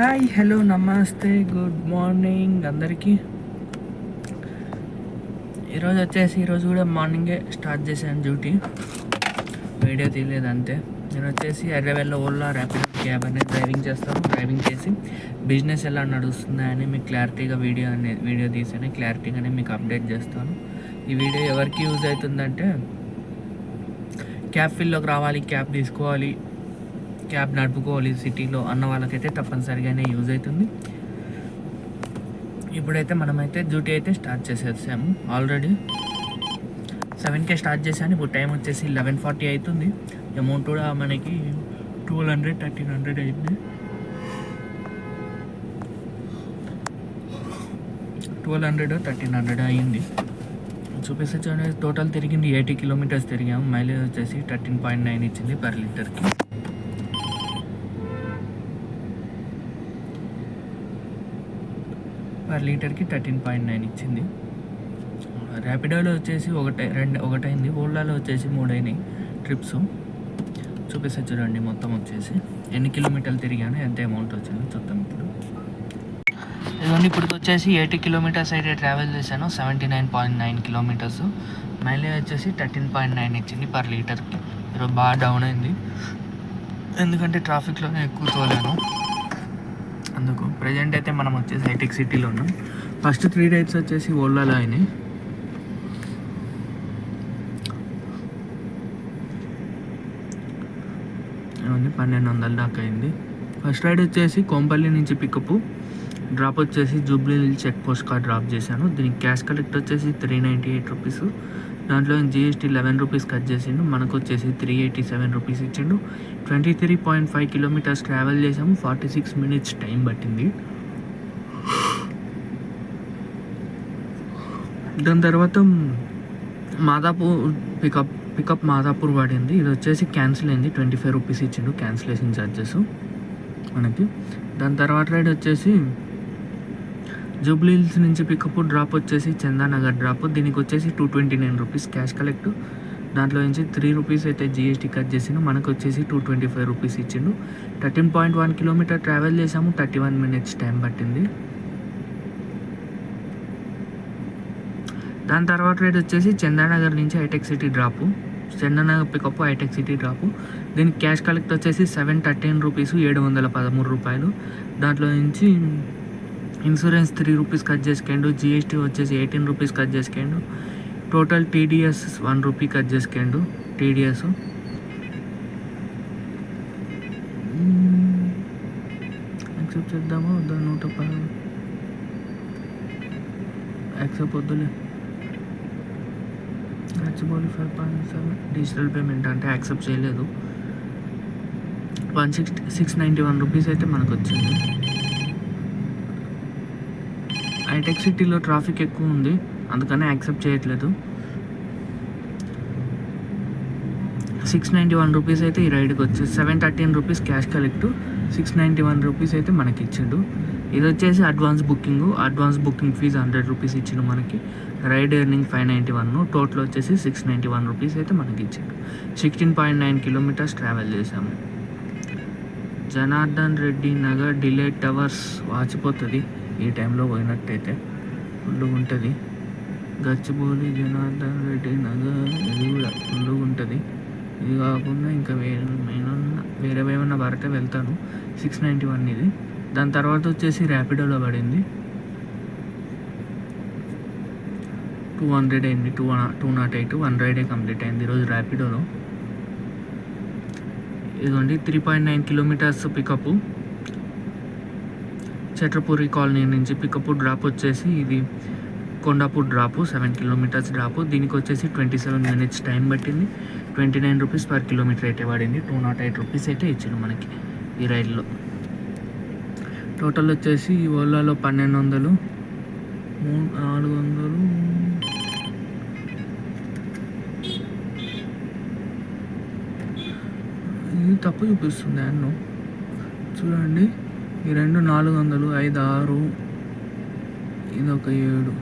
Hi hello నమస్తే good morning అందరికీ. ఈరోజు వచ్చేసి ఈరోజు కూడా మార్నింగే స్టార్ట్ చేశాను డ్యూటీ. వీడియో తీయలేదు అంతే నేను వచ్చేసి హైదరాబాద్లో ఓలా ర్యాపిడ్ క్యాబ్ అనేది డ్రైవింగ్ చేస్తాను డ్రైవింగ్ చేసి బిజినెస్ ఎలా నడుస్తుందని మీకు క్లారిటీగా వీడియో అనేది వీడియో తీసాను. క్లారిటీగానే మీకు అప్డేట్ చేస్తాను. ఈ వీడియో ఎవరికి యూజ్ అవుతుందంటే క్యాబ్ ఫీల్డ్లోకి రావాలి క్యాబ్ తీసుకోవాలి క్యాబ్ నడుపుకోవాలి సిటీలో అన్న వాళ్ళకైతే తప్పనిసరిగానే యూజ్ అవుతుంది. ఇప్పుడైతే మనమైతే డ్యూటీ అయితే స్టార్ట్ చేసేసాము ఆల్రెడీ. సెవెన్కే స్టార్ట్ చేశాను. ఇప్పుడు టైం వచ్చేసి లెవెన్ ఫార్టీ అవుతుంది. అమౌంట్ కూడా మనకి ట్వెల్వ్ హండ్రెడ్ థర్టీన్ హండ్రెడ్ అయింది. ట్వెల్వ్ హండ్రెడ్ థర్టీన్ హండ్రెడ్ అయ్యింది చూపిస్తే చూడండి టోటల్ తిరిగింది ఎయిటీ కిలోమీటర్స్ తిరిగాము మైలేజ్ వచ్చేసి థర్టీన్ పాయింట్ నైన్ ఇచ్చింది పర్ లీటర్కి. పర్ లీటర్కి థర్టీన్ పాయింట్ నైన్ ఇచ్చింది. ర్యాపిడోలో వచ్చేసి ఒకటి రెండు ఒకటైంది. ఓలాలో వచ్చేసి మూడైనాయి ట్రిప్స్. చూపిస్తే చూడండి మొత్తం వచ్చేసి. ఎన్ని కిలోమీటర్లు తిరిగాను ఎంత అమౌంట్ వచ్చింది చూద్దాం ఇప్పుడు. ఇదిగోండి ఇప్పుడు వచ్చేసి ఎయిటీ కిలోమీటర్స్ అయితే ట్రావెల్ చేశాను. Seventy nine point nine kilometres. Mileage వచ్చేసి థర్టీన్ పాయింట్ నైన్ ఇచ్చింది పర్ లీటర్కి. ఈరోజు బాగా డౌన్ అయింది. ఎందుకంటే ట్రాఫిక్లోనే ఎక్కువ తోలాను. అందుకు ప్రజెంట్ అయితే మనం వచ్చేసి హైటెక్ సిటీలో ఉన్నాం. ఫస్ట్ త్రీ టైప్స్ వచ్చేసి ఓలాలో అయినాయి. ఏమండి పన్నెండు వందల దాకా అయింది. ఫస్ట్ రైడ్ వచ్చేసి కోంపల్లి నుంచి పికప్ డ్రాప్ వచ్చేసి Jubilee Hill check post card drop చేశాను. దీనికి క్యాష్ కలెక్ట్ వచ్చేసి త్రీ నైంటీ ఎయిట్ రూపీస్ దాంట్లో జిఎస్టీ లెవెన్ రూపీస్ కట్ చేసిండు మనకు వచ్చేసి త్రీ ఎయిటీ సెవెన్ రూపీస్ ఇచ్చిండు. Twenty three point five kilometres travel చేసాము. ఫార్టీ సిక్స్ మినిట్స్ టైం పట్టింది. దాని తర్వాత మాదాపూర్ పికప్ పికప్ మాదాపూర్ పడింది. ఇది వచ్చేసి క్యాన్సిల్ అయింది. ట్వంటీ ఫైవ్ రూపీస్ ఇచ్చిండు. క్యాన్సిలేషన్ ఛార్జెస్ మనకి. దాని తర్వాత రైడ్ వచ్చేసి జూబ్లీ హిల్స్ నుంచి పికప్ డ్రాప్ వచ్చేసి చందానగర్ డ్రాప్. దీనికి వచ్చేసి two twenty nine rupees cash collect దాంట్లో నుంచి త్రీ రూపీస్ అయితే జిఎస్టీ కట్ చేసిండు. మనకు వచ్చేసి టూ ట్వంటీ ఫైవ్ రూపీస్ ఇచ్చిండు. Thirteen point one kilometre travel చేసాము. థర్టీ వన్ మినిట్స్ టైం పట్టింది. దాని తర్వాత రేట్ వచ్చేసి చందానగర్ నుంచి హైటెక్ సిటీ డ్రాపు. చందానగర్ పికప్ హైటెక్ సిటీ డ్రాపు. దీనికి క్యాష్ కలెక్ట్ వచ్చేసి సెవెన్ థర్టీన్ రూపీస్ ఏడు వందల పదమూడు రూపాయలు. దాంట్లో నుంచి ఇన్సూరెన్స్ త్రీ రూపీస్ కట్ చేసుకోండు జిఎస్టీ వచ్చేసి eighteen rupees cut చేసుకోండు total TDS one rupee cut చేసుకోండు TDS accept చేద్దామా? వద్దా? నూట పది యాక్సెప్ట్ వద్దులే. Accept five point seven digital payment అంటే యాక్సెప్ట్ చేయలేదు. One sixty six ninety one rupees అయితే మనకు వచ్చింది హైటెక్ సిటీలో ట్రాఫిక్ ఎక్కువ ఉంది. అందుకని యాక్సెప్ట్ చేయట్లేదు. సిక్స్ నైంటీ వన్ రూపీస్ అయితే ఈ రైడ్కి వచ్చేసి seven thirteen rupees cash collect six ninety one rupees అయితే మనకి ఇచ్చిండు. ఇది వచ్చేసి advance booking advance booking fees hundred rupees ఇచ్చిండు మనకి. Ride earning five ninety one total వచ్చేసి సిక్స్ నైంటీ వన్ రూపీస్ అయితే మనకి ఇచ్చిండు. Sixteen point nine kilometres travel చేసాము జనార్దన్ రెడ్డి నగర్ డిలే టవర్స్ వాచిపోతుంది. ఈ టైంలో పోయినట్టయితే ఫుల్ ఉంటుంది గచ్చిబౌలి జనార్దన్ రెడ్డి నగర్ ఇది కూడా ఫుల్ ఉంటుంది ఇది కాకుండా ఇంకా వేరే ఏమన్నా వేరే ఏమన్నా పడితే వెళ్తాను. సిక్స్ నైంటీ వన్ ఇది. దాని తర్వాత వచ్చేసి ర్యాపిడోలో పడింది. టూ హండ్రెడ్ అయింది two two nought eight one రైడే complete అయింది ఈరోజు ర్యాపిడోలో. ఇదిగోండి three point nine kilometres pickup. Chatrapuri colony నుంచి పికప్ డ్రాప్ వచ్చేసి ఇది Kondapur drop seven kilometres drop. దీనికి వచ్చేసి ట్వంటీ సెవెన్ మినిట్స్ టైం పట్టింది. Twenty nine rupees per kilometre అయితే పడింది. టూ నాట్ ఎయిట్ రూపీస్ అయితే ఇచ్చిండు మనకి ఈ రైల్లో. టోటల్ వచ్చేసి ఓలాలో పన్నెండు వందలు మూడు నాలుగు వందలు ఇది తప్పు చూపిస్తుంది అన్ను. చూడండి. ఈ రెండు నాలుగు వందలు ఐదు ఆరు ఇది ఒక ఏడు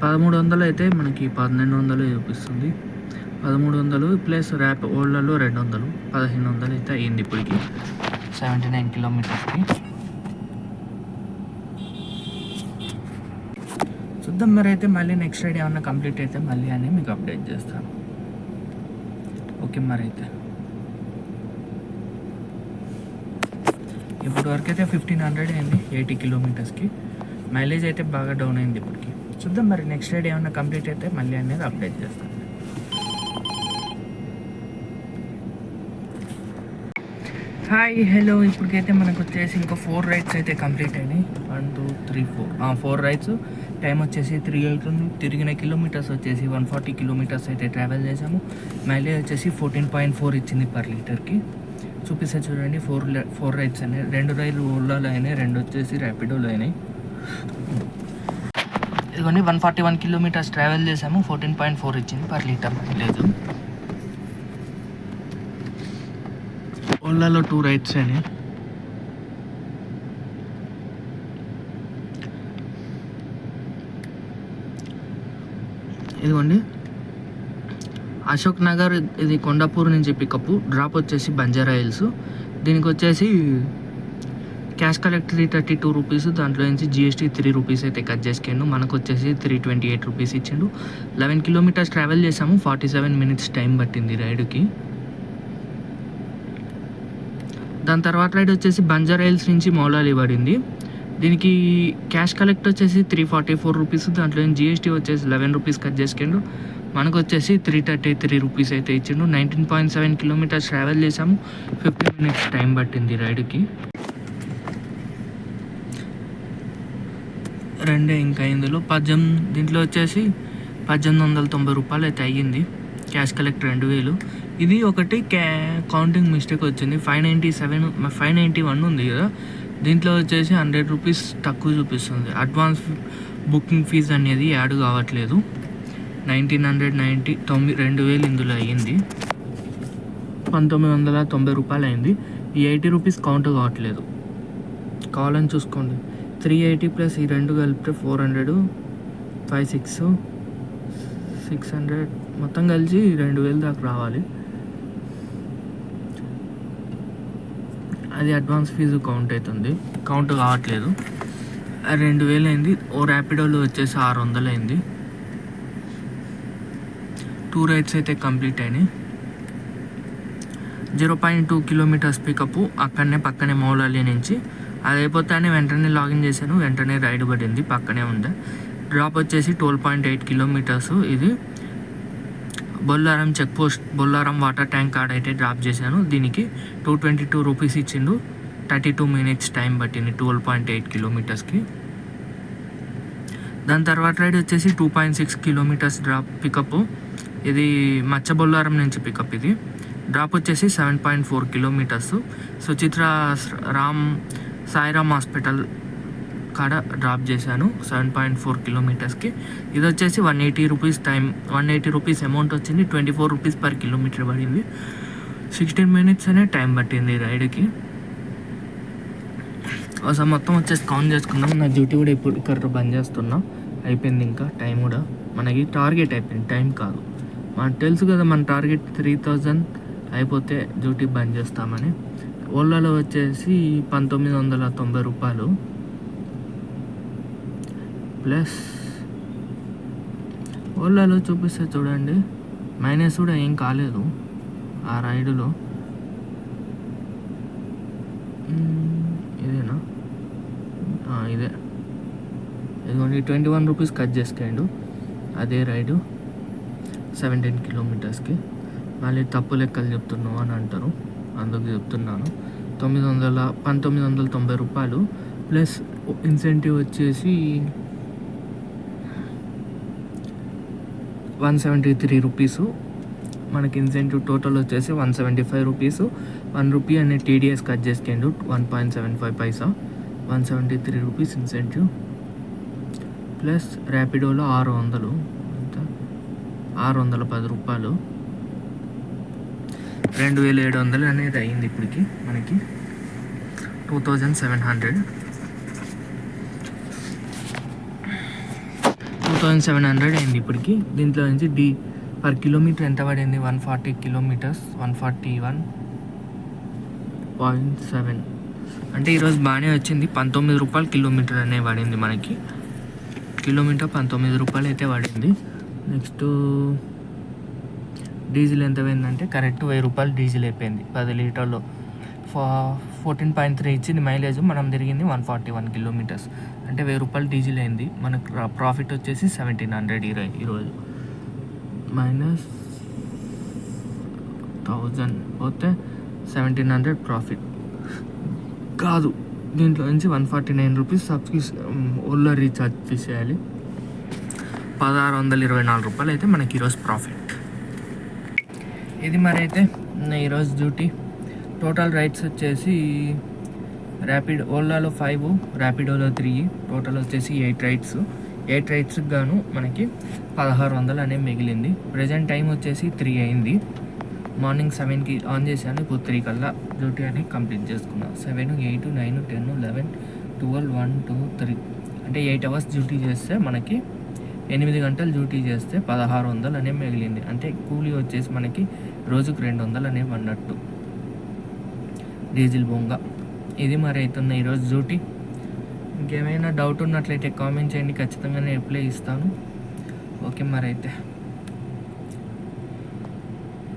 పదమూడు వందలు అయితే మనకి పన్నెండు వందలు చూపిస్తుంది. పదమూడు వందలు ప్లస్ ర్యాప్ ఓల్డ్లలో రెండు వందలు పదిహేను వందలు అయితే అయ్యింది ఇప్పటికి. సెవెంటీ నైన్ కిలోమీటర్స్కి. చూద్దాం మరి అయితే మళ్ళీ నెక్స్ట్ రైడ్ ఏమన్నా కంప్లీట్ అయితే మళ్ళీ అని మీకు అప్డేట్ చేస్తాను. ఓకే మరి అయితే. ఇప్పుడు వరకు అయితే ఫిఫ్టీన్ హండ్రెడ్ అయింది ఎయిటీ కిలోమీటర్స్కి మైలేజ్ అయితే బాగా డౌన్ అయింది ఇప్పటికి. చూద్దాం మరి నెక్స్ట్ రైడ్ ఏమన్నా కంప్లీట్ అయితే మళ్ళీ అనేది అప్డేట్ చేస్తాను. హాయ్ హలో ఇప్పటికైతే మనకు వచ్చేసి ఇంకా ఫోర్ రైడ్స్ అయితే కంప్లీట్ అయినాయి. One two three four four rides time వచ్చేసి త్రీ అవుతుంది. తిరిగిన కిలోమీటర్స్ వచ్చేసి వన్ ఫార్టీ కిలోమీటర్స్ అయితే ట్రావెల్ చేసాము మైలేజ్ వచ్చేసి ఫోర్టీన్ పాయింట్ ఫోర్ ఇచ్చింది పర్ లీటర్కి చూపిస్తే చూడండి ఫోర్ ఫోర్ రైడ్స్ అయినాయి రెండు రైలు ఓలాలో అయినాయి రెండు వచ్చేసి ర్యాపిడోలో అయినాయి. ఇదిగోండి one forty one kilometres travel చేసాము ఫోర్టీన్ పాయింట్ ఫోర్ ఇచ్చింది పర్ లీటర్ లేదు ఓలాలో టూ రైడ్స్ అయినాయి. ఇదిగోండి అశోక్ నగర్ ఇది కొండాపూర్ నుంచి పికప్ డ్రాప్ వచ్చేసి బంజారా హిల్స్. దీనికి వచ్చేసి cash collect three thirty two rupees దాంట్లో నుంచి జిఎస్టీ త్రీ రూపీస్ అయితే కట్ చేసుకుండు మనకు వచ్చేసి త్రీ ట్వంటీ ఎయిట్ రూపీస్ ఇచ్చిండు. లెవెన్ కిలోమీటర్స్ ట్రావెల్ చేసాము ఫార్టీ సెవెన్ మినిట్స్ టైం పట్టింది రైడ్కి. దాని తర్వాత రైడ్ వచ్చేసి బంజారా హిల్స్ నుంచి మౌలాలి పడింది. దీనికి క్యాష్ కలెక్ట్ వచ్చేసి త్రీ ఫార్టీ ఫోర్ రూపీస్ దాంట్లో జిఎస్టీ వచ్చేసి లెవెన్ రూపీస్ కట్ చేసుకుండు మనకు వచ్చేసి త్రీ థర్టీ త్రీ రూపీస్ అయితే ఇచ్చిండు. Nineteen point seven kilometres travel చేసాము ఫిఫ్టీన్ మినిట్స్ టైం పట్టింది రైడ్కి. రెండే ఇంకా ఇందులో. పద్దెనిమిది దీంట్లో వచ్చేసి పద్దెనిమిది వందల తొంభై రూపాయలు అయితే అయ్యింది. క్యాష్ కలెక్ట్ రెండు వేలు. ఇది ఒకటి క్యా కౌంటింగ్ మిస్టేక్ వచ్చింది. Five ninety seven five ninety one ఉంది కదా. దీంట్లో వచ్చేసి హండ్రెడ్ రూపీస్ తక్కువ చూపిస్తుంది. అడ్వాన్స్ బుకింగ్ ఫీజ్ అనేది యాడ్ కావట్లేదు. నైన్టీన్ హండ్రెడ్ నైంటీ తొమ్మిది రెండు వేలు ఇందులో అయ్యింది. పంతొమ్మిది వందల తొంభై రూపాయలు అయింది. ఈ ఎయిటీ రూపీస్ కౌంట్ కావట్లేదు. కావాలని చూసుకోండి. త్రీ ఎయిటీ ప్లస్ ఈ రెండు కలిపితే four hundred five six six hundred. మొత్తం కలిసి రెండు వేలు దాకా రావాలి. అది అడ్వాన్స్ ఫీజు కౌంట్ అవుతుంది. కౌంట్ కావట్లేదు. రెండు వేలు అయింది. ఓ ర్యాపిడోలో వచ్చేసి ఆరు వందలు అయింది. టూ రైడ్స్ అయితే కంప్లీట్ అయినాయి. Zero point two kilometers pickup అక్కడనే పక్కనే మౌలాలి నుంచి. అది అయిపోతానే వెంటనే లాగిన్ చేశాను వెంటనే రైడ్ పడింది పక్కనే ఉంది డ్రాప్ వచ్చేసి ట్వెల్వ్ పాయింట్ ఎయిట్ కిలోమీటర్స్ ఇది. Bollaram check post Bollaram water tank కాడ అయితే డ్రాప్ చేశాను. దీనికి టూ ట్వంటీ టూ రూపీస్ ఇచ్చిండు. థర్టీ టూ మినిట్స్ టైం పట్టింది ట్వెల్వ్ పాయింట్ ఎయిట్ కిలోమీటర్స్కి. దాని తర్వాత రైడ్ వచ్చేసి two point six kilometers drop pickup. ఇది మచ్చబొల్లారం నుంచి పికప్ ఇది. డ్రాప్ వచ్చేసి seven point four kilometers Suchitra Ram Sairam hospital కాడ డ్రాప్ చేశాను సెవెన్ పాయింట్ ఫోర్ కిలోమీటర్స్కి ఇది వచ్చేసి one eighty rupees time one eighty rupees amount వచ్చింది. Twenty four rupees per kilometer పడింది. సిక్స్టీన్ మినిట్స్ అనే టైం పట్టింది రైడ్కి ఒకసారి మొత్తం వచ్చేసి కౌంట్ చేసుకుందాం. నా డ్యూటీ కూడా ఇప్పుడు ఇక్కడ బంద్ చేస్తున్నా. అయిపోయింది ఇంకా టైం కూడా. మనకి టార్గెట్ అయిపోయింది టైం కాదు. మనకు తెలుసు కదా మన టార్గెట్ త్రీ థౌజండ్ అయిపోతే డ్యూటీ బంద్ చేస్తామని. ఓలాలో వచ్చేసి పంతొమ్మిది వందల తొంభై రూపాయలు. ప్లస్ ఓలాలో చూపిస్తే చూడండి మైనస్ కూడా ఏం కాలేదు ఆ రైడులో. ఇదేనా? ఇదే. ఇదిగోండి ట్వంటీ వన్ రూపీస్ కట్ చేసుకోండు. అదే రైడు. సెవెంటీన్ కిలోమీటర్స్కి మళ్ళీ తప్పు లెక్కలు చెప్తున్నావు అని అంటారు. అందుకు చెప్తున్నాను. తొమ్మిది వందల పంతొమ్మిది వందల తొంభై రూపాయలు ప్లస్ ఇన్సెంటివ్ వచ్చేసి వన్ సెవెంటీ త్రీ రూపీసు. మనకి ఇన్సెంటివ్ టోటల్ వచ్చేసి one seventy five rupees. One rupee అనే TDS cut చేసుకోండు one point seven five paisa. One seventy three rupees incentive. Plus ర్యాపిడోలో ఆరు వందలు. ఆరు వందల పది రూపాయలు. రెండు వేల ఏడు వందలు అనేది అయింది ఇప్పటికి మనకి. Two thousand seven hundred. Two thousand seven hundred అయింది ఇప్పటికి. దీంట్లో నుంచి డి పర్ కిలోమీటర్ ఎంత పడింది? One forty kilometers one forty one point seven. అంటే ఈరోజు బాగానే వచ్చింది. పంతొమ్మిది రూపాయలు కిలోమీటర్ అనే పడింది మనకి. కిలోమీటర్ పంతొమ్మిది రూపాయలు అయితే పడింది. నెక్స్ట్ డీజిల్ ఎంత పోయిందంటే కరెక్ట్ వెయ్యి రూపాయలు డీజిల్ అయిపోయింది. పది లీటర్లు. ఫా ఫోర్టీన్ పాయింట్ త్రీ ఇచ్చింది మైలేజ్. మనం తిరిగింది వన్ ఫార్టీ వన్ కిలోమీటర్స్. అంటే వెయ్యి రూపాయలు డీజిల్ అయింది. మనకు ప్రాఫిట్ వచ్చేసి సెవెంటీన్ హండ్రెడ్ ఇరవై ఈరోజు. మైనస్ థౌజండ్ పోతే సెవెంటీన్ హండ్రెడ్ ప్రాఫిట్. కాదు దీంట్లో నుంచి one forty nine rupees subscription Ola recharge తీసేయాలి పదహారు వందల ఇరవై నాలుగు రూపాయలు అయితే మనకి ఈరోజు ప్రాఫిట్ ఇది మరి అయితే నా ఈరోజు డ్యూటీ టోటల్ రైడ్స్ వచ్చేసి ర్యాపిడ్ ఓలాలో ఫైవ్ ర్యాపిడోలో త్రీ టోటల్ వచ్చేసి ఎయిట్ రైడ్స్ ఎయిట్ రైడ్స్కి గాను మనకి పదహారు వందలు అనేవి మిగిలింది. ప్రజెంట్ టైం వచ్చేసి త్రీ అయింది. మార్నింగ్ సెవెన్కి ఆన్ చేశాను. ఇప్పుడు త్రీ కల్లా డ్యూటీ అనేది కంప్లీట్ చేసుకున్నాను seven eight nine ten eleven twelve one two three అంటే ఎయిట్ అవర్స్ డ్యూటీ చేస్తే మనకి ఎనిమిది గంటలు డ్యూటీ చేస్తే పదహారు వందలు అనేవి మిగిలింది. అంటే కూలీ వచ్చేసి మనకి రోజుకు రెండు వందలు అనేవి అన్నట్టు. డీజిల్ బొంగ. ఇది మరి అవుతున్న ఈరోజు డ్యూటీ. ఇంకేమైనా డౌట్ ఉన్నట్లయితే కామెంట్ చేయండి. ఖచ్చితంగా నేను రిప్లై ఇస్తాను. ఓకే మరి అయితే.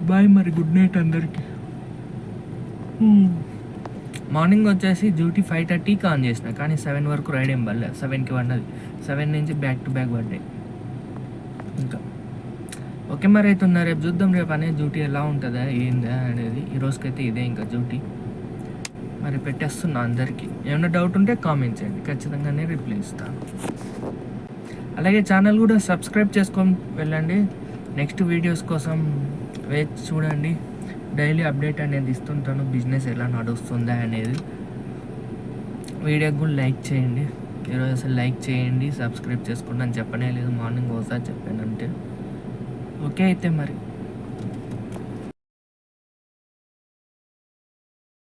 బాయ్ మరి. గుడ్ నైట్ అందరికి. మార్నింగ్ వచ్చేసి డ్యూటీ ఫైవ్ థర్టీకి ఆన్ చేసిన. కానీ సెవెన్ వరకు రైడ్ ఏం పడలేదు సెవెన్కి పడినది. సెవెన్ నుంచి బ్యాక్ టు బ్యాక్ పడ్డాయి ఇంకా. ఓకే మరి అయితే ఉన్నా రేపు చూద్దాం. రేపు అనేది డ్యూటీ ఎలా ఉంటుందా ఏందా అనేది ఈ రోజుకైతే ఇదే ఇంకా డ్యూటీ. మరి పెట్టేస్తున్నా అందరికీ. ఏమైనా డౌట్ ఉంటే కామెంట్ చేయండి. ఖచ్చితంగానే రిప్లై ఇస్తాను. అలాగే ఛానల్ కూడా సబ్స్క్రైబ్ చేసుకొని వెళ్ళండి. నెక్స్ట్ వీడియోస్ కోసం వేచి చూడండి. డైలీ అప్డేట్ అనేది ఇస్తుంటాను. బిజినెస్ ఎలా నడుస్తుందా అనేది. వీడియోకి కూడా లైక్ చేయండి. ఈరోజు అసలు లైక్ చేయండి సబ్స్క్రైబ్ చేసుకోండి అని చెప్పనే లేదు. మార్నింగ్ ఒకసారి చెప్పానంటే ఓకే అయితే మరి.